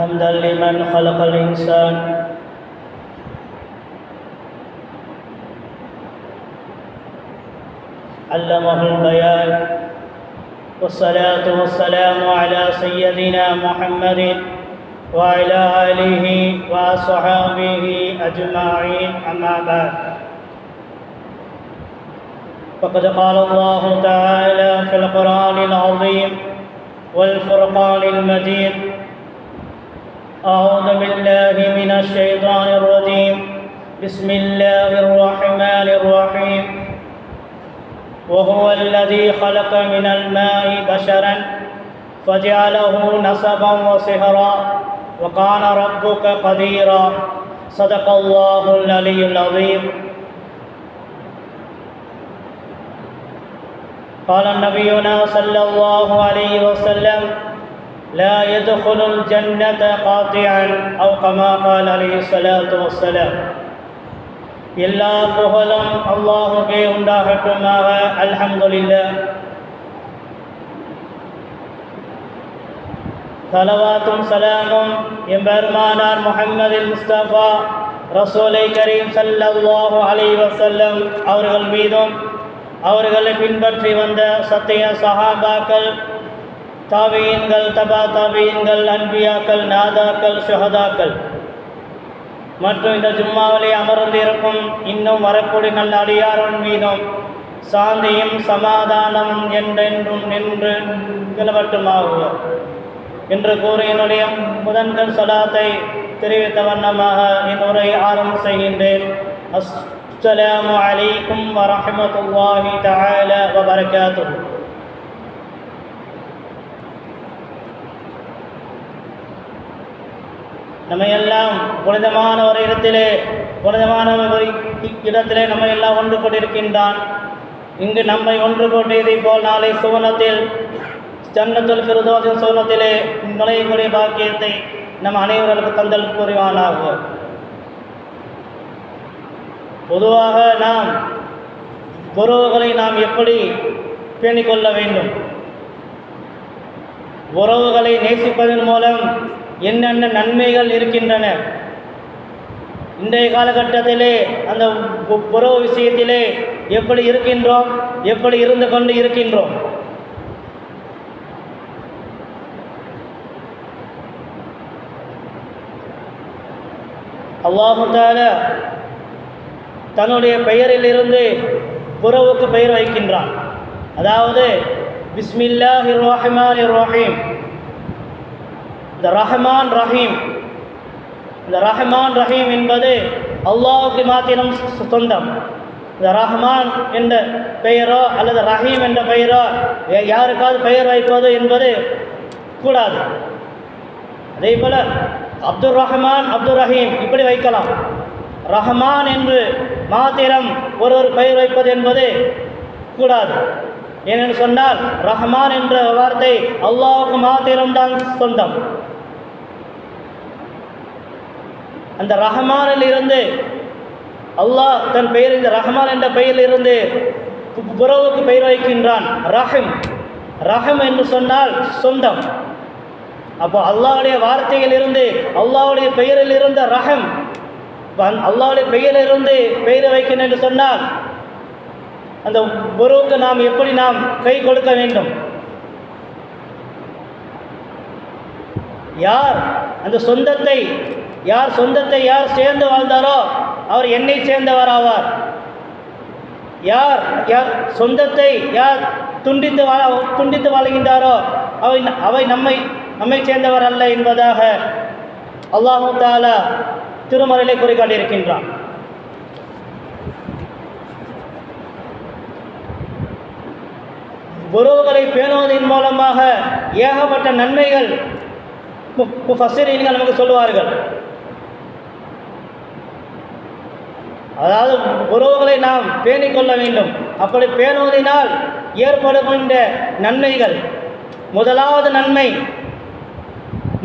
حمدا لمن خلق الإنسان. علمه البيان. والصلاة والسلام على سيدنا محمد وعلى آله وصحابه أجمعين أما بعد. فقد قال الله تعالى في القرآن العظيم والفرقان المجيد أعوذ بالله من الشيطان الرجيم. بسم الله الرحمن الرحيم. وهو الذي خلق من الماء بشرا فجعله نسبا وصهرا وكان ربك قديرا. صدق الله العلي العظيم. قال نبينا صلى الله عليه وسلم لا يدخل الجنة قاطعا أو كما قال عليه الصلاة والسلام எல்லா புகழும் அல்லாஹுக்கே உண்டாகட்டுமாக அல்ஹம்துலில்லா சலவாத்தும் சலாமும் எம்பெருமானார் முஹம்மதில் முஸ்தபா ரசூலை கரீம் சல்லல்லாஹு அலைஹி வஸல்லம் அவர்கள் மீதும் அவர்களை பின்பற்றி வந்த சத்திய சஹாபாக்கள் தாவியன்கள் தபா தாவியன்கள் அன்பியாக்கள் நாதாக்கள் சுஹதாக்கள் மற்றும் இந்த ஜும்மாவிலே அமர்ந்திருக்கும் இன்னும் வரக்கூடிய நல்ல அடியாரன் மீதும் சாந்தியும் சமாதானமும் என்றென்றும் நின்று நிலவட்டுமாகுக. என்று கூறி என்னுடைய முதன்கள் சலாத்தை தெரிவித்த வண்ணமாக என் உரை ஆரம்பம் செய்கின்றேன். அஸ்ஸலாமு அலைக்கும் வரஹமத்துல்லாஹி தாயல வபரகாத்துஹு. நம்ம எல்லாம் புனிதமான ஒரு இடத்திலே புனிதமான ஒரு இடத்திலே நம்ம எல்லாம் ஒன்று கொண்டிருக்கின்றான். இங்கு நம்மை ஒன்று கொண்டியதை போல் நாளை சுவனத்தில் ஜன்னத்துல் ஃபிருதோசின் சுவனத்திலே நுழையக்கூடிய பாக்கியத்தை நம் அனைவர்களுக்கு தந்தல் புரிவானாக. பொதுவாக நாம் உறவுகளை நாம் எப்படி பேணிக்கொள்ள வேண்டும்? உறவுகளை நேசிப்பதன் மூலம் என்னென்ன நன்மைகள் இருக்கின்றன? இன்றைய காலகட்டத்திலே அந்த உறவு விஷயத்திலே எப்படி இருக்கின்றோம்? எப்படி இருந்து கொண்டு இருக்கின்றோம்? அல்லாஹால தன்னுடைய பெயரிலிருந்து உறவுக்கு பெயர் வைக்கின்றான். அதாவது பிஸ்மில்லா ரஹ்மான் ரஹீம். இந்த ரஹ்மான் ரஹீம். இந்த ரஹ்மான் ரஹீம் என்பது அல்லாவுக்கு மாத்திரம் சொந்தம். இந்த ரஹ்மான் என்ற பெயரோ அல்லது ரஹீம் என்ற பெயரோ யாருக்காவது பெயர் வைப்பது என்பது கூடாது. அதே போல் அப்துல் ரஹ்மான் அப்துல் ரஹீம் இப்படி வைக்கலாம். ரஹ்மான் என்று மாத்திரம் ஒரு ஒரு பெயர் வைப்பது என்பது கூடாது. ஏனென்று சொன்னால் ரஹ்மான் என்ற வார்த்தை அல்லாவுக்கு மாத்திரம்தான் சொந்தம். அந்த ரஹமானில் இருந்து அல்லாஹ் தன் பெயர் இந்த ரஹமான் என்ற பெயரில் இருந்து உறவுக்கு பெயர் வைக்கின்றான். ரஹிம். ரஹம் என்று சொன்னால் சொந்தம். அப்போ அல்லாவுடைய வார்த்தையில் இருந்து அல்லாவுடைய பெயரில் இருந்த ரஹம் அல்லாவுடைய பெயரிலிருந்து பெயர் வைக்கணும் என்று சொன்னால் அந்த உறவுக்கு நாம் எப்படி நாம் கை கொடுக்க வேண்டும்? யார் அந்த சொந்தத்தை யார் சொந்தத்தை யார் சேர்ந்து வாழ்ந்தாரோ அவர் என்னை சேர்ந்தவராவார். யார் யார் சொந்தத்தை யார் துண்டித்து வாழ துண்டித்து வாழ்கின்றாரோ அவை அவை நம்மை நம்மை சேர்ந்தவர் அல்ல என்பதாக அல்லாஹு தாலா திருமறையிலே குறிக்காட்டியிருக்கின்றான் உறவுகளை பேணுவதன் மூலமாக ஏகப்பட்ட நன்மைகள் ஃபஸ்ரீன்கள் நமக்கு சொல்லுவார்கள். அதாவது உறவுகளை நாம் பேணிக்கொள்ள வேண்டும். அப்படி பேணுவதனால் ஏற்படுகின்ற நன்மைகள். முதலாவது நன்மை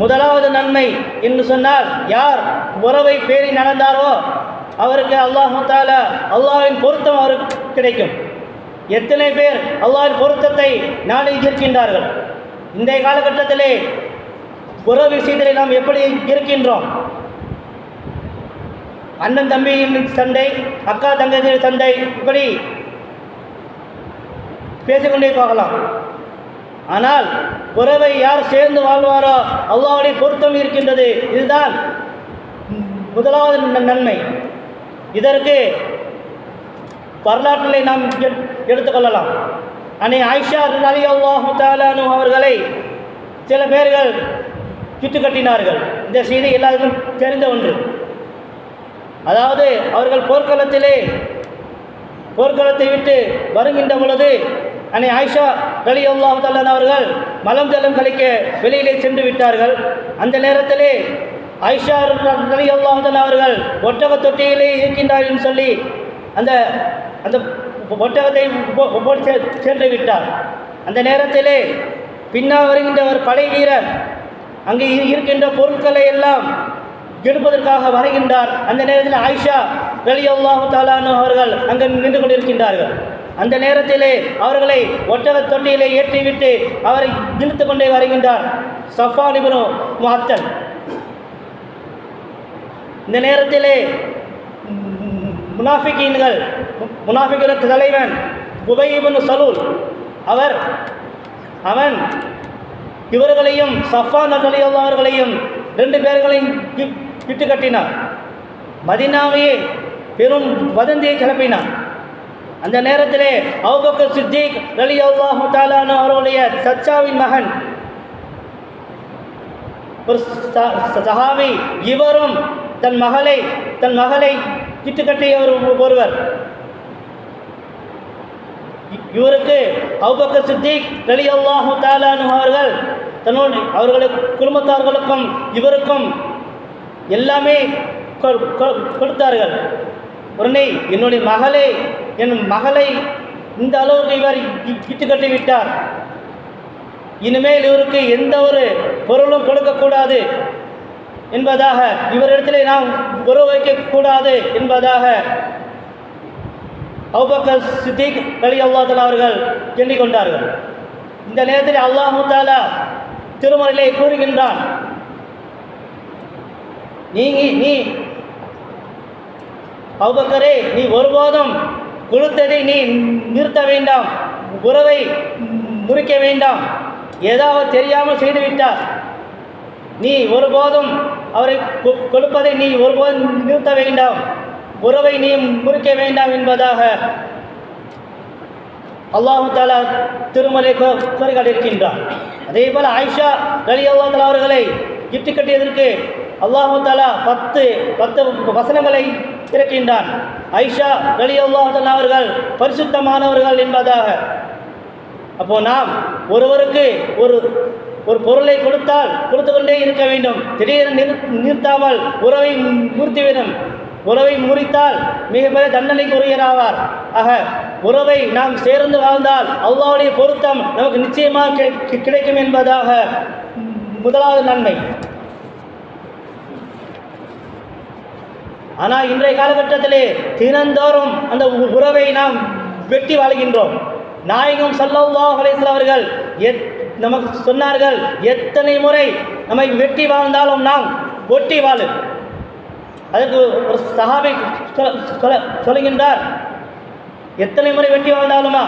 முதலாவது நன்மை என்று சொன்னால் யார் உறவை பேணி நடந்தாரோ அவருக்கு அல்லாஹு தாலா பொருத்தம் அவருக்கு கிடைக்கும். எத்தனை பேர் அல்லாவின் பொருத்தத்தை நாடி இருக்கின்றார்கள் இந்த காலகட்டத்திலே உறவு விஷயத்திலே நாம் எப்படி இருக்கின்றோம்? அண்ணன் தம்பியின் சண்டை அக்கா தங்கத்தின் சண்டை இப்படி பேசிக்கொண்டே போகலாம். ஆனால் உறவை யார் சேர்ந்து வாழ்வாரோ அல்லாவுடைய பொருத்தம் இருக்கின்றது. இதுதான் முதலாவது நன்மை. இதற்கு வரலாற்றிலே நாம் எடுத்துக்கொள்ளலாம். அன்னை ஆயிஷா அலி அல்லாஹு தாலானு அவர்களை சில பேர்கள் சுட்டு கட்டினார்கள் இந்த செய்தி எல்லாருக்கும் தெரிந்த ஒன்று. அதாவது அவர்கள் போர்க்களத்திலே போர்க்களத்தை விட்டு வருகின்ற பொழுது அன்னை ஆயிஷா அலி அல்லாஹு அவர்கள் மலம் ஜலம் கழிக்க வெளியிலே சென்று விட்டார்கள். அந்த நேரத்திலே ஆயிஷா ரலி அல்லாஹு அவர்கள் ஒட்டக தொட்டியிலே இருக்கின்றார் என்று சொல்லி அந்த அந்த ஒட்டகத்தை சென்று விட்டார். அந்த நேரத்திலே பின்னால் வருகின்ற ஒரு படை வீரர் அங்கே இருக்கின்ற பொருட்களை எல்லாம் எடுப்பதற்காக வருகின்றார். அந்த நேரத்தில் ஆயிஷா ரலி தாலானு அவர்கள் அங்கே நின்று கொண்டிருக்கின்றார்கள். அந்த நேரத்திலே அவர்களை ஒட்டக தொட்டியிலே ஏற்றிவிட்டு அவரை இழுத்து கொண்டே வருகின்றார். சஃபா இப்னு முஹத்தன் இந்த நேரத்திலே முனாஃபிகீன்கள் முனாஃபிகளுக்கு தலைவன் உபயிபனு சலூல் அவர் அவன் இவர்களையும் சஃபான் அலி அவர்களையும் ரெண்டு பேர்களையும் இட்டு கட்டினார். மதினாவையே பெரும் வதந்தியை கிளப்பினார். அந்த நேரத்திலே அவுபக்கர் சித்திக் ரலி அல்லாஹு தாலானு அவருடைய சச்சாவின் மகன். ஒரு ச- இவரும் தன் மகளை தன் மகளை இட்டு ஒரு ஒருவர். இவருக்கு அவுபக்கர் சித்திக் ரலி அல்லாஹு தாலானு அவர்கள் தன்னோடு அவர்களுக்கு குடும்பத்தார்களுக்கும் இவருக்கும் எல்லாமே கொ- கொ- கொடுத்தார்கள். உடனே என்னுடைய மகளை என் மகளை இந்த அளவுக்கு இவர் இ- கட்டி விட்டார் இனிமேல் இவருக்கு எந்த ஒரு பொருளும் கொடுக்கக்கூடாது என்பதாக இவரிடத்திலே நாம் உறவு வைக்கக்கூடாது என்பதாக அவுபக்கர் சித்திக் அலி அல்லாதல் அவர்கள் எண்ணிக்கொண்டார்கள் இந்த நேரத்தில் அல்லாஹு தாலா திருமறையிலே கூறுகின்றான். நீ நீ அவ்வக்கரே நீ ஒருபோதும் கொடுத்ததை நீ நிறுத்த வேண்டாம். உறவை முறிக்க வேண்டாம். ஏதாவது தெரியாமல் செய்துவிட்டார். நீ ஒருபோதும் அவரை கொ- கொடுப்பதை நீ ஒருபோதும் நிறுத்த வேண்டாம். உறவை நீ முறிக்க வேண்டாம் என்பதாக அல்லாஹு தாலா திருமலை கூறிக்காட்டியிருக்கின்றான் அதே போல் ஆயிஷா அலி அல்லா தாலா அவர்களை கிட்டு கட்டியதற்கு அல்லாஹாலா பத்து பத்து வசனங்களை இறக்கின்றான். ஐஷா வெளி அல்லாஹு அவர்கள் பரிசுத்தமானவர்கள் என்பதாக. அப்போ நாம் ஒருவருக்கு ஒரு ஒரு பொருளை கொடுத்தால் கொடுத்து கொண்டே இருக்க வேண்டும். திடீரென நிறு நிறுத்தாமல் உறவை முறித்துவிடும் உறவை முறித்தால் மிகப்பெரிய தண்டனைக்குரியராவார் ஆக உறவை நாம் சேர்ந்து வாழ்ந்தால் அல்லாஹ்வுடைய பொருத்தம் நமக்கு நிச்சயமாக கிடை- கிடைக்கும் என்பதாக முதலாவது நன்மை. ஆனால் இன்றைய காலகட்டத்திலே தினந்தோறும் அந்த உறவை நாம் வெட்டி வாழ்கின்றோம். நாயகம் சல்லல்லாஹு அலைஹி அவர்கள் எத் நமக்கு சொன்னார்கள் எத்தனை முறை நம்மை வெட்டி வாழ்ந்தாலும் நாம் ஒட்டி வாழு. அதற்கு ஒரு சஹாபி சொல்ல- சொல்லுகின்றார் எத்தனை முறை வெட்டி வாழ்ந்தாலுமா?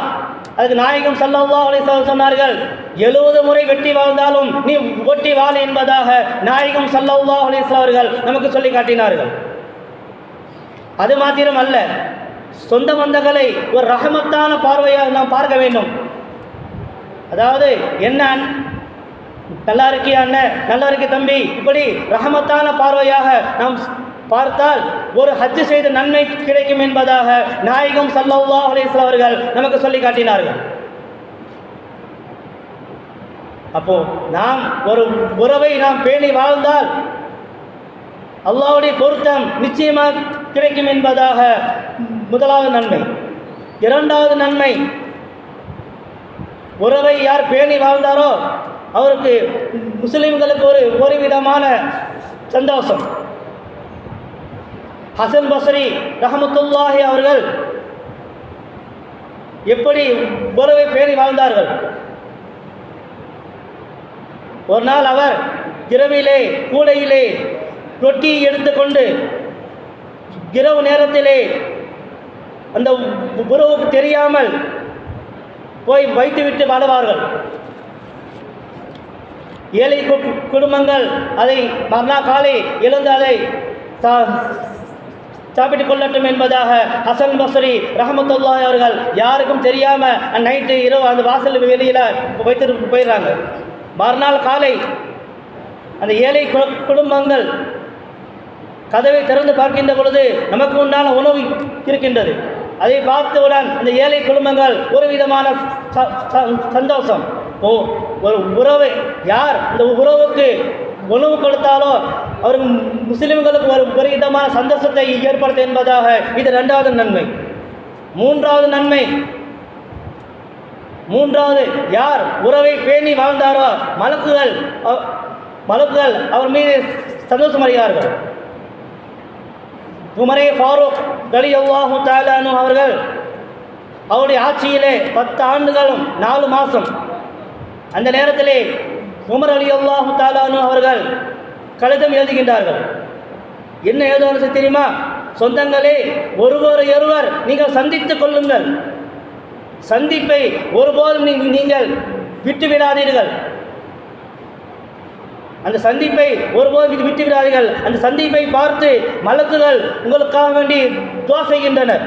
அதுக்கு நாயகம் சல்லல்லாஹு அலைஹி சொன்னார்கள் எழுபது முறை வெட்டி வாழ்ந்தாலும் நீ ஒட்டி வாழ் என்பதாக நாயகம் சல்லல்லாஹு அலைஹி அவர்கள் நமக்கு சொல்லி காட்டினார்கள். அது மாத்திரம் அல்ல சொந்த பந்தங்களை ஒரு ரகமத்தான பார்வையாக நாம் பார்க்க வேண்டும். அதாவது என்ன நல்லா இருக்கியா அண்ணன் நல்லா இருக்கு தம்பி? இப்படி ரகமத்தான பார்வையாக நாம் பார்த்தால் ஒரு ஹஜ்ஜு செய்த நன்மை கிடைக்கும் என்பதாக நாயகம் சல்லா அலைஹி அவர்கள் நமக்கு சொல்லி காட்டினார்கள். அப்போ நாம் ஒரு உறவை நாம் பேணி வாழ்ந்தால் அல்லாவுடைய பொருத்தம் நிச்சயமாக கிடைக்கும் என்பதாக முதலாவது நன்மை. இரண்டாவது நன்மை உறவை யார் பேணி வாழ்ந்தாரோ அவருக்கு முஸ்லீம்களுக்கு ஒரு ஒரு விதமான சந்தோஷம். ஹசன் பசரி ரஹமத்துல்லாஹி அவர்கள் எப்படி உறவை பேணி வாழ்ந்தார்கள்? ஒரு நாள் அவர் இரவிலே கூடையிலே ரொட்டியை எடுத்துக்கொண்டு இரவு நேரத்திலே அந்த உறவுக்கு தெரியாமல் போய் வைத்துவிட்டு வாழ்வார்கள். ஏழை கு- குடும்பங்கள் அதை மறுநாள் காலை எழுந்து அதை சா- சாப்பிட்டுக் கொள்ளட்டும் என்பதாக ஹசன் பஸ்ரி ரஹமத்துல்லாஹி அவர்கள் யாருக்கும் தெரியாமல் நைட்டு இரவு அந்த வாசல் வெளியில் வைத்து போயிடுறாங்க. மறுநாள் காலை அந்த ஏழை கு- குடும்பங்கள் கதவை திறந்து பார்க்கின்ற பொழுது நமக்கு உண்டான உணவு இருக்கின்றது. அதை பார்த்தவுடன் இந்த ஏழை குடும்பங்கள் ஒரு விதமான ச- சந்தோஷம். ஓ ஒரு உறவு யார் இந்த உறவுக்கு உணவு கொடுத்தாலோ அவர் முஸ்லிம்களுக்கு ஒரு ஒரு விதமான சந்தோஷத்தை ஏற்படுத்த என்பதாக இது ரெண்டாவது நன்மை. மூன்றாவது நன்மை மூன்றாவது யார் உறவை பேணி வாழ்ந்தாரோ மலக்குகள் மலக்குகள் அவர் மீது சந்தோஷம் அடைகிறார்கள் உமரே ஃபாரூக் கலி அல்லாஹு தாலானு அவர்கள் அவருடைய ஆட்சியிலே பத்து ஆண்டுகளும் நாலு மாதம் அந்த நேரத்திலே உமர் அலி அல்லாஹு தாலானு அவர்கள் கடிதம் எழுதுகின்றார்கள். என்ன எழுதுவது தெரியுமா? சொந்தங்களே ஒருவர் ஒருவர் நீங்கள் சந்தித்துக் கொள்ளுங்கள். சந்திப்பை ஒருபோதும் நீங்கள் விட்டு விடாதீர்கள் அந்த சந்திப்பை ஒருபோதும் இது விட்டு விடாதீர்கள் அந்த சந்திப்பை பார்த்து மலக்குகள் உங்களுக்காக வேண்டி துவா செய்கின்றனர்.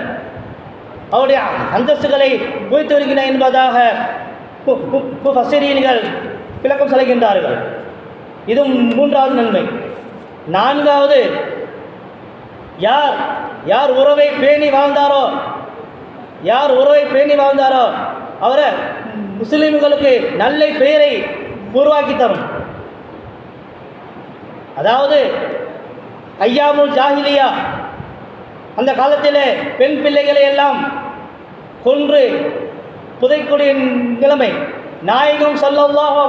அவருடைய அந்தஸ்துகளை குவித்து வருகின்றன என்பதாக பு- பு- பு- விளக்கம் செல்கின்றார்கள் இது மூன்றாவது நன்மை. நான்காவது யார் யார் உறவை பேணி வாழ்ந்தாரோ யார் உறவை பேணி வாழ்ந்தாரோ அவரை முஸ்லீம்களுக்கு நல்ல பெயரை உருவாக்கி தரும். அதாவது ஐயாமுல் ஜாஹிலியா அந்த காலத்தில் பெண் பிள்ளைகளை எல்லாம் கொன்று புதைக்கூடிய நிலைமை. நாயகம் ஸல்லல்லாஹு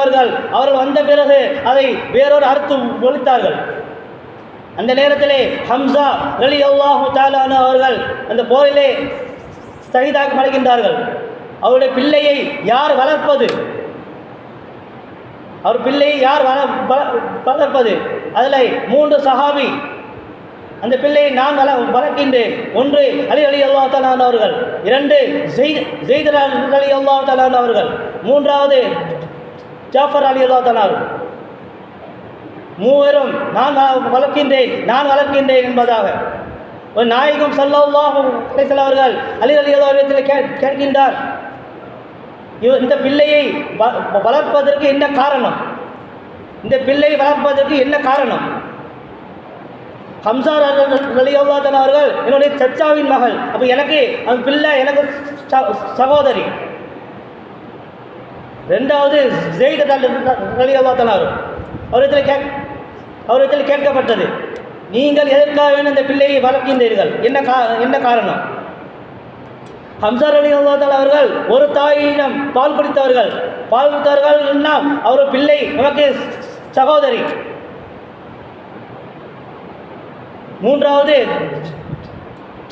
அவர்கள் அவர்கள் வந்த பிறகு அதை வேறொரு அறுத்து ஒழித்தார்கள். அந்த நேரத்திலே ஹம்சா அலி அல்லாஹு தாலானு அவர்கள் அந்த போரிலே சகிதாக்கப்படுகின்றார்கள் அவருடைய பிள்ளையை யார் வளர்ப்பது? அவர் பிள்ளையை யார் வளர்ப்பது? அதில் மூன்று சஹாபி. அந்த பிள்ளையை நான் வள வளர்க்கின்றேன். ஒன்று அலி அலி அல்லா தலான் அவர்கள் இரண்டு ஜெயித் ஜெயித் அலி அல்லா தலான் அவர்கள் மூன்றாவது ஜாஃபர் அலி அல்லா தலான் மூவரும் நான் வளர்க்கின்றேன். நான் வளர்க்கின்றேன் என்பதாக. ஒரு நாயகம் சல்லாஹ் அவர்கள் அலி அலி அல்லாவிடத்தில் கே கேட்கின்றார். இந்த பிள்ளையை வ- வளர்ப்பதற்கு என்ன காரணம்? இந்த பிள்ளை வளர்ப்பதற்கு என்ன காரணம்? ஹம்சார் ரலியல்லாத்தன் அவர்கள் என்னுடைய சச்சாவின் மகள். அப்போ எனக்கு அந்த பிள்ளை எனக்கு ச- சகோதரி. ரெண்டாவது ஜெயித் ரலியல்லாத்தன் அவர் அவரிடத்தில் கே அவரிடத்தில் கேட்கப்பட்டது. நீங்கள் எதற்காக வேணும் இந்த பிள்ளையை வளர்க்கின்றீர்கள்? என்ன கா என்ன காரணம்? ஹம்சார் அலி அல்லாத்தால் அவர்கள் ஒரு தாயிடம் பால் குடித்தவர்கள் பால் குடித்தவர்கள்னா அவர் பிள்ளை நமக்கு சகோதரி. மூன்றாவது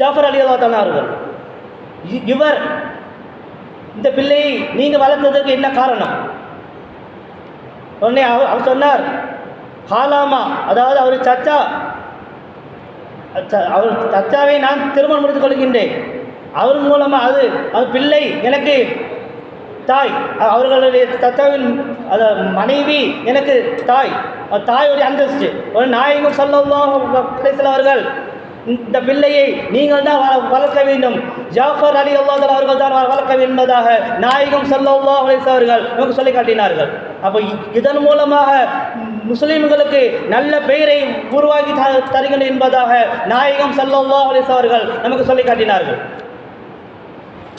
ஜாஃபர் அலி அல்லாத்தால் அவர்கள். இவர் இந்த பிள்ளையை நீங்கள் வளர்த்ததற்கு என்ன காரணம்? உடனே அவர் அவர் சொன்னார் ஹாலாமா அதாவது அவர் சச்சா அவர் சச்சாவை நான் திருமணம் முடித்துக் கொள்கின்றேன். அவர் மூலமாக அது அது பிள்ளை எனக்கு தாய் அவர்களுடைய தத்தாவின் அது மனைவி எனக்கு தாய். தாயுடைய அந்தஸ்து. ஒரு நாயகம் சொல்லலாம் அவர்கள் இந்த பிள்ளையை நீங்கள் தான் வளர்க்க வேண்டும். ஜாஃபர் அலி அல்லாதல் அவர்கள் தான் வளர்க்க என்பதாக நாயகம் சல்லல்லா அவர்கள் நமக்கு சொல்லி காட்டினார்கள். அப்போ இதன் மூலமாக முஸ்லீம்களுக்கு நல்ல பெயரை உருவாக்கி த- தருகின்றன என்பதாக நாயகம் சல்லல்லா அவர்கள் நமக்கு சொல்லி காட்டினார்கள்.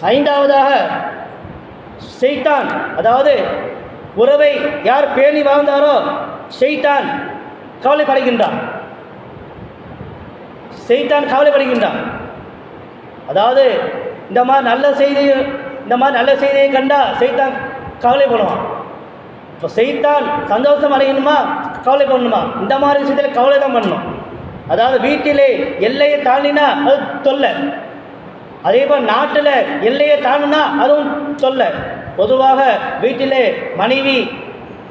ஐந்தாவதாக செய்தான் அதாவது உறவை யார் பேணி வாழ்ந்தாரோ செய்தான் கவலைப்படுகின்றான். செய்தான் கவலைப்படுகின்றான். அதாவது இந்த மாதிரி நல்ல செய்தி இந்த மாதிரி நல்ல செய்தியை கண்டா செய்தான் கவலைப்படுவான். இப்போ செய்தான் சந்தோஷம் அடையணுமா? கவலைப்படணுமா? இந்த மாதிரி விஷயத்தில் கவலை தான் பண்ணணும். அதாவது வீட்டிலே எல்லையை தாண்டினா அது தொல்லை. அதே போல் நாட்டில் எல்லையை தாண்டினா அதுவும் சொல்ல. பொதுவாக வீட்டிலே மனைவி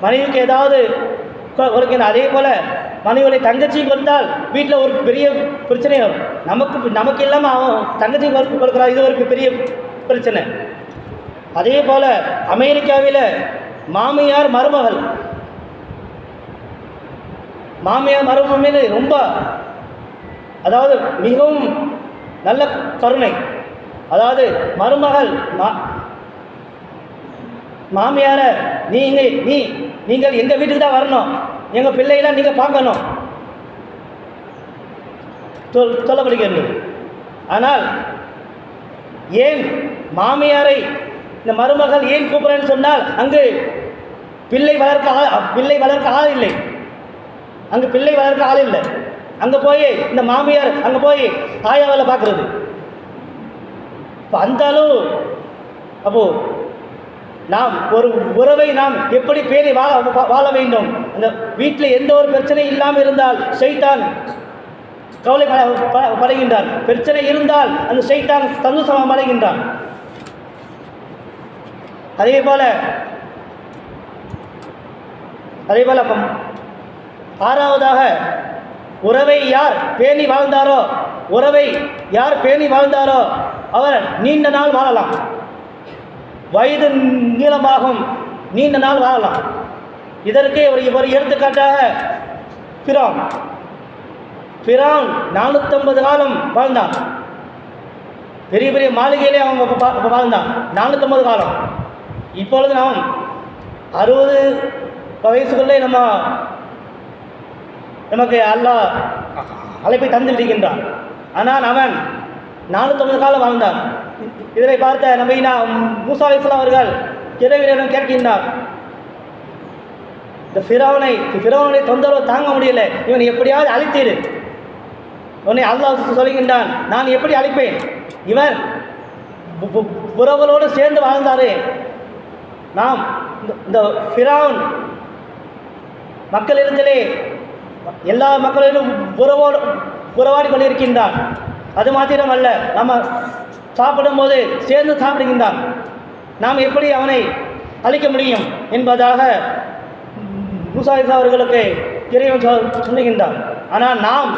மனைவிக்கு ஏதாவது கொடுக்கணும் அதே போல் மனைவியுடைய தங்கச்சி கொடுத்தால் வீட்டில் ஒரு பெரிய பிரச்சனை வரும். நமக்கு நமக்கு இல்லாமல் அவன் தங்கச்சி கொடுக்குறா இது ஒரு பெரிய பிரச்சனை. அதே போல் அமெரிக்காவில் மாமியார் மருமகள். மாமியார் மருமகள் ரொம்ப அதாவது மிகவும் நல்ல கருணை. அதாவது மருமகள் மா மாமியார நீங்க நீ நீங்கள் எங்கள் வீட்டுக்கு தான் வரணும். எங்கள் பிள்ளையெல்லாம் நீங்கள் பார்க்கணும். சொல் சொல்லப்படுகிறது. ஆனால் ஏன் மாமியாரை இந்த மருமகள் ஏன் கூப்பிட்றேன்னு சொன்னால் அங்கு பிள்ளை வளர்க்க ஆள் பிள்ளை வளர்க்க ஆள் இல்லை. அங்கு பிள்ளை வளர்க்க ஆள் இல்லை. அங்கே போய் இந்த மாமியார் அங்கே போய் ஆயாவில் பார்க்குறது. அப்போ அந்த அளவு அப்போ நாம் ஒரு உறவை நாம் எப்படி பேணி வாழ வா- வாழ வேண்டும்? அந்த வீட்டில் எந்த ஒரு பிரச்சனை இல்லாமல் இருந்தால் செய்தான் கவலை பட- பிரச்சனை இருந்தால் அந்த செய்தான் சந்தோஷமாக அடைகின்றான் அதே போல அதே போல ஆறாவதாக உறவை யார் பேணி வாழ்ந்தாரோ உறவை யார் பேணி வாழ்ந்தாரோ அவர் நீண்ட நாள் வாழலாம். வயது நீளமாகும் நீண்ட நாள் வாழலாம். இதற்கு இவர் ஒரு எடுத்துக்காட்டாக பிரான் பிரான் நானூற்றம்பது காலம் வாழ்ந்தான். பெரிய பெரிய மாளிகையிலே அவன் வாழ்ந்தான். நானூற்றம்பது காலம். இப்பொழுது நாம் அறுபது வயசுக்குள்ளே நம்ம நமக்கு அல்லா அழைப்பை தந்து விடுகின்றான் ஆனால் அவன் நானூற்றம்பது காலம் வாழ்ந்தான் இதனை பார்த்த நம்பினா மூசா அலிஸ்லாம் அவர்கள் இறைவனிடம் கேட்கின்றார். இந்த ஃபிரௌனை ஃபிரௌனுடைய தொந்தரவு தாங்க முடியல. இவன் எப்படியாவது அழித்தீரு. உன்னை அல்லாஹ் சொல்கின்றான். நான் எப்படி அழைப்பேன்? இவன் உறவுகளோடு சேர்ந்து வாழ்ந்தாரே. நாம் இந்த- இந்த ஃபிரௌன் மக்களிடத்திலே எல்லா மக்களிடம் உறவோடு உறவாடி கொண்டிருக்கின்றான் அது மாத்திரமல்ல நம்ம சாப்பிடும்போது சேர்ந்து சாப்பிடுகின்றான். நாம் எப்படி அவனை அழிக்க முடியும் என்பதாக மூசாயிசா அவர்களுக்கு இறைவன் சொல் சொல்லுகின்றான். ஆனால் நாம்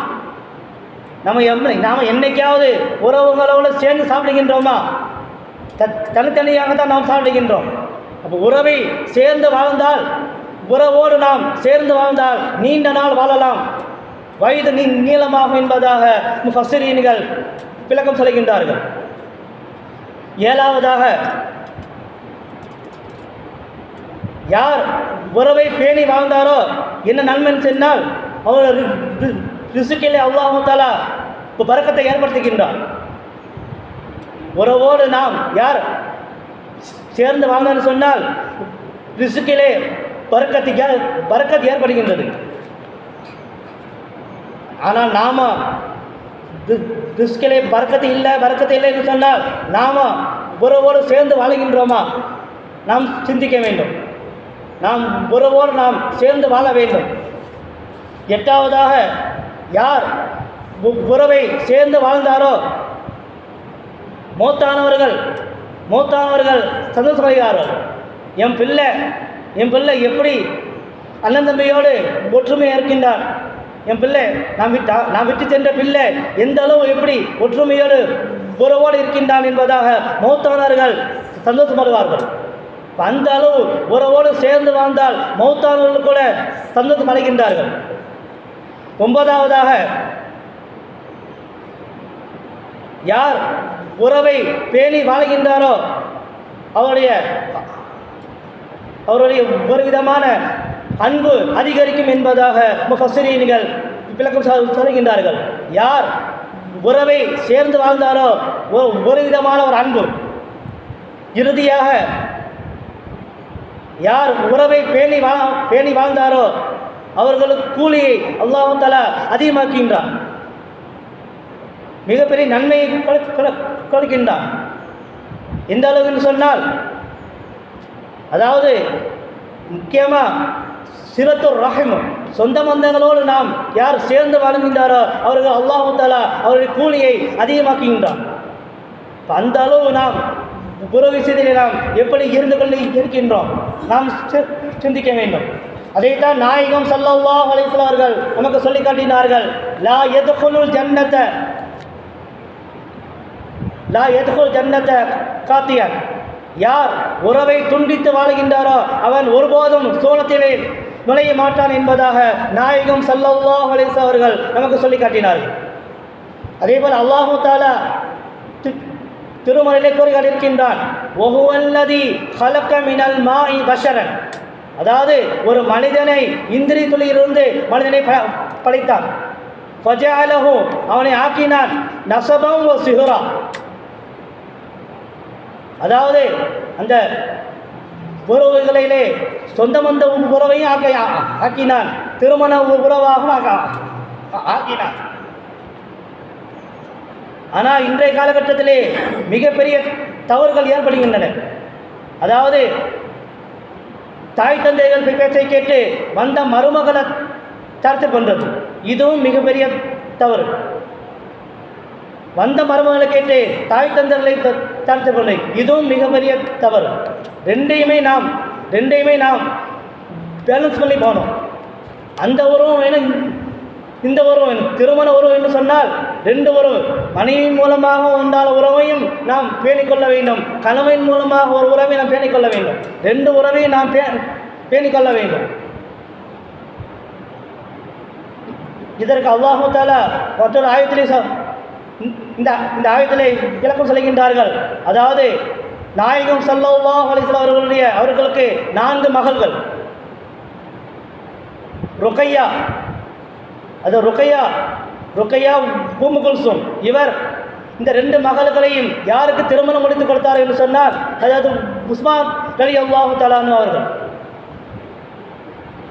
நம்ம எம் நாம் என்னைக்காவது உறவுகளோடு சேர்ந்து சாப்பிடுகின்றோமா? த தனித்தனியாக தான் நாம் சாப்பிடுகின்றோம். அப்போ உறவை சேர்ந்து வாழ்ந்தால் உறவோடு நாம் சேர்ந்து வாழ்ந்தால் நீண்ட நாள் வாழலாம். வயது நீ நீளமாகும் என்பதாக முஃபஸ்ஸரீன்கள் விளக்கம் சொல்கின்றார்கள். ஏழாவதாக யார் உறவை பேணி வாழ்ந்தாரோ என்ன நன்மைன்னு சொன்னால் அவர் ரிசுக்கிலே அல்லாஹாலா இப்போ பறக்கத்தை ஏற்படுத்துகின்றார். உறவோடு நாம் யார் சேர்ந்து வாழ்ந்தான்னு சொன்னால் ரிசுக்கிலே பறக்கத்தை பறக்கத்து ஏற்படுகின்றது. ஆனால் நாம ரி- ரிஸ்கிலே பறக்கத்து இல்லை பறக்கத்து இல்லை என்று சொன்னால் நாம ஒருவோடு சேர்ந்து வாழுகின்றோமா? நாம் சிந்திக்க வேண்டும். நாம் ஒருவோடு நாம் சேர்ந்து வாழ வேண்டும். எட்டாவதாக யார் உறவை சேர்ந்து வாழ்ந்தாரோ? மூத்தானவர்கள் மூத்தானவர்கள் சந்தோஷப்படுகிறார்கள் என் பிள்ளை என் பிள்ளை எப்படி அண்ணன் தம்பியோடு ஒற்றுமை இருக்கின்றான்? என் பிள்ளை நான் விட்டா நான் விட்டு சென்ற பிள்ளை எந்த அளவு எப்படி ஒற்றுமையோடு உறவோடு இருக்கின்றான் என்பதாக மௌத்தானார்கள் சந்தோஷப்படுவார்கள். அந்த அளவு உறவோடு சேர்ந்து வாழ்ந்தால் மௌத்தானவர்கள் கூட சந்தோஷம் அடைகின்றார்கள் ஒன்பதாவதாக யார் உறவை பேணி வாழ்கின்றாரோ அவருடைய அவருடைய ஒரு விதமான அன்பு அதிகரிக்கும் என்பதாக முஃபஸ்ஸரீன்கள் விளக்கம் சொல்கின்றார்கள். யார் உறவை சேர்ந்து வாழ்ந்தாரோ ஒ- ஒரு விதமான ஒரு அன்பு. இறுதியாக யார் உறவை பேணி வா பேணி வாழ்ந்தாரோ அவர்களுக்கு கூலியை அல்லாஹும் தலா அதிகமாக்குகின்றான். மிகப்பெரிய நன்மையை கொடு- கொடுக்கின்றான். எந்த அளவுன்னு சொன்னால் அதாவது முக்கியமாக சிரத்துர் ரஹிம். சொந்த பந்தங்களோடு நாம் யார் சேர்ந்து வாழ்கின்றாரோ அவர்கள் அல்லாஹு தாலா அவருடைய கூலியை அதிகமாக்குகின்றான். அந்த அளவு நாம் புற விஷயத்திலே நாம் எப்படி இருந்து கொண்டு இருக்கின்றோம்? நாம் சி- சிந்திக்க வேண்டும். அதைத்தான் நாயகம் சல்லல்லா அலைஹி நமக்கு சொல்லி காட்டினார்கள். லா எதுகுலுல் ஜன்னத்தை லா எதுகுல் ஜன்னத்தை காத்தியன். யார் உறவை துண்டித்து வாழ்கின்றாரோ அவன் ஒருபோதும் சோளத்திலே நுழைய மாட்டான் என்பதாக நாயகம் ஸல்லல்லாஹு அலிஸ் அவர்கள் நமக்கு சொல்லி காட்டினார்கள். அதே போல் அல்லாஹு தாலா தி- கூறி காட்டியிருக்கின்றான் ஒஹுவல்லதி ஹலக்க மினல் மாஇ பஷரன். அதாவது ஒரு மனிதனை இந்திரி துளியிலிருந்து மனிதனை ப- படைத்தான். ஃபஜஅலஹு அவனை ஆக்கினான் நசபம் வ சிஹுரா. அதாவது அந்த உறவுகளிலே சொந்த மந்த உறவையும் ஆக்க ஆக்கினான். திருமண உறவாகவும் ஆக்க- ஆக்கினான். ஆனால் இன்றைய காலகட்டத்திலே மிகப்பெரிய தவறுகள் ஏற்படுகின்றன. அதாவது தாய் தந்தைகள் பேச்சை கேட்டு வந்த மருமகளை தடுத்து பண்ணுறது இதுவும் மிகப்பெரிய தவறு. வந்த மருமகளை கேட்டு தாய் தந்தைகளை தாழ்த்தவில்லை. இதுவும் மிகப்பெரிய தவறு. ரெண்டையுமே நாம் ரெண்டையுமே நாம் பேலன்ஸ் பண்ணி போனோம். அந்த உறவும் வேணும் இந்த உறவு வேணும். திருமண உறவு என்று சொன்னால் ரெண்டு உறவு. மனைவி மூலமாக உண்டான உறவையும் நாம் பேணிக்கொள்ள வேண்டும். கணவன் மூலமாக ஒரு உறவை நாம் பேணிக்கொள்ள வேண்டும். ரெண்டு உறவையும் நாம் பே பேணிக்கொள்ள வேண்டும். இதற்கு அல்லாஹு தாலா மற்றொரு ஆயத்திலே இந்த இந்த ஆயத்திலே விளக்கம் சொல்கின்றார்கள் அதாவது நாயகம் ஸல்லல்லாஹு அலைஹி அவர்களுடைய அவர்களுக்கு நான்கு மகள்கள். ருக்கையா அது ருக்கையா ருக்கையா பூமு குல்சும். இவர் இந்த ரெண்டு மகள்களையும் யாருக்கு திருமணம் முடித்து கொடுத்தார் என்று சொன்னால் அதாவது உஸ்மான் அலி அல்லாஹு தலானு அவர்கள்.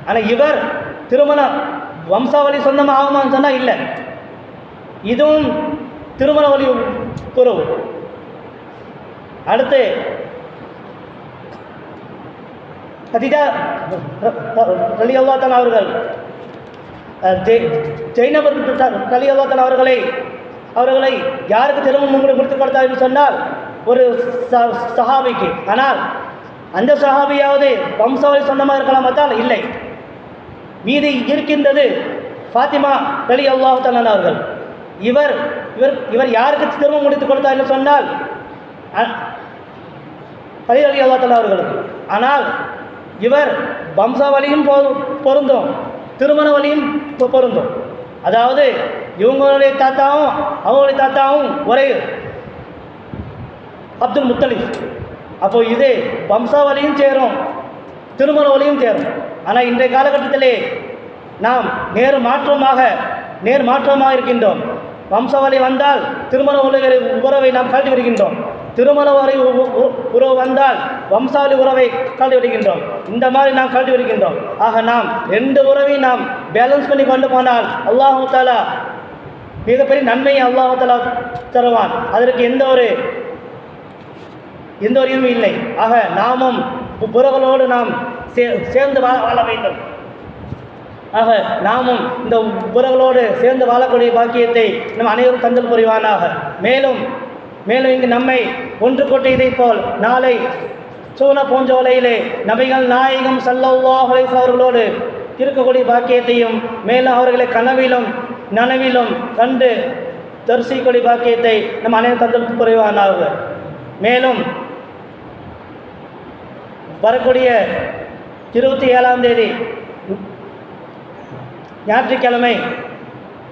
ஆனால் இவர் திருமண வம்சாவளி சொந்தமாக ஆகுமான்னு சொன்னால் இல்லை. இதுவும் திருமண வழி உறவு. அடுத்து அதிதா அலி அல்லாத்தான் அவர்கள் அஹ், அலி அல்லாத்தான் அவர்களை அவர்களை யாருக்கு திருமணம் உங்களுக்கு கொடுத்து கொடுத்தார் என்று சொன்னால் ஒரு ச- சஹாபிக்கு. ஆனால் அந்த சஹாபியாவது வம்சாவளி சொந்தமாக இருக்கலாம் பார்த்தால் இல்லை. மீதி இருக்கின்றது ஃபாத்திமா அலி அல்லாஹு அவர்கள். இவர் இவர் இவர் யாருக்கு திருமணம் முடித்து கொடுத்தார் என்று சொன்னால் அ- அலி அலி அல்லா அவர்களுக்கு. ஆனால் இவர் வம்சாவளியும் பொருந்தும் திருமண வழியும் பொருந்தும். அதாவது இவங்களுடைய தாத்தாவும் அவங்களுடைய தாத்தாவும் ஒரே அப்துல் முத்தலிஃப் அப்போ இது வம்சாவளியும் சேரும் திருமண வழியும் சேரும். ஆனால் இன்றைய காலகட்டத்திலே நாம் நேரு மாற்றமாக நேர் மாற்றமாக இருக்கின்றோம் வம்சாவளி வந்தால் திருமண உலக உறவை நாம் கழட்டி வருகின்றோம் திருமண வரை உ- உ- உறவு வந்தால் வம்சாவளி உறவை கழட்டி வருகின்றோம் இந்த மாதிரி நாம் கழட்டி வருகின்றோம் ஆக நாம் ரெண்டு உறவையும் நாம் பேலன்ஸ் பண்ணி கொண்டு போனால் அல்லாஹு தாலா மிகப்பெரிய நன்மையை அல்லாஹு தாலா தருவான். அதற்கு எந்த ஒரு எந்த ஒரு இதுவும் இல்லை. ஆக நாமும் உறவுகளோடு நாம் சே சேர்ந்து வாழ வாழ வேண்டும். ஆக நாமும் இந்த உறவுகளோடு சேர்ந்து வாழக்கூடிய பாக்கியத்தை நம் அனைவரும் தந்தல் புரிவானாக. மேலும் மேலும் இங்கு நம்மை ஒன்று கொட்டியதைப் போல் நாளை சூன பூஞ்சோலையிலே நபிகள் நாயகம் ஸல்லல்லாஹு அவர்களோடு இருக்கக்கூடிய பாக்கியத்தையும் மேலும் அவர்களை கனவிலும் நனவிலும் கண்டு தரிசிக்கூடிய பாக்கியத்தை நம் அனைவரும் தந்தல் புரிவானாக. மேலும் வரக்கூடிய இருபத்தி ஏழாம் தேதி ஞாயிற்றுக்கிழமை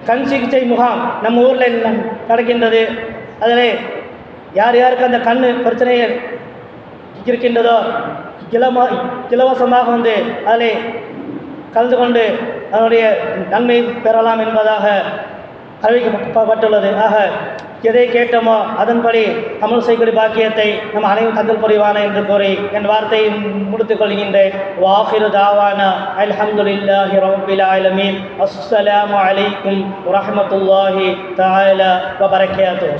கண் சிகிச்சை முகாம் நம்ம ஊரில் நடக்கின்றது? அதில் யார் யாருக்கு அந்த கண் பிரச்சனைகள் இருக்கின்றதோ இலமா இலவசமாக வந்து அதில் கலந்து கொண்டு அதனுடைய நன்மை பெறலாம் என்பதாக அறிவிக்கப்பட்டுள்ளது. ஆக எதை கேட்டோமோ அதன்படி அமல் செய்யக்கூடிய பாக்கியத்தை நம் அனைவரும் தந்தல் புரிவான என்று கூறி என் வார்த்தையை முடித்துக் கொள்கின்றேன். வாஹிரு தாவானா அல்ஹம்துலில்லாஹி ரப்பில் ஆலமீன். அஸ்ஸலாமு அலைக்கும் வரஹ்மத்துல்லாஹி தஆலா வபரகாத்துஹு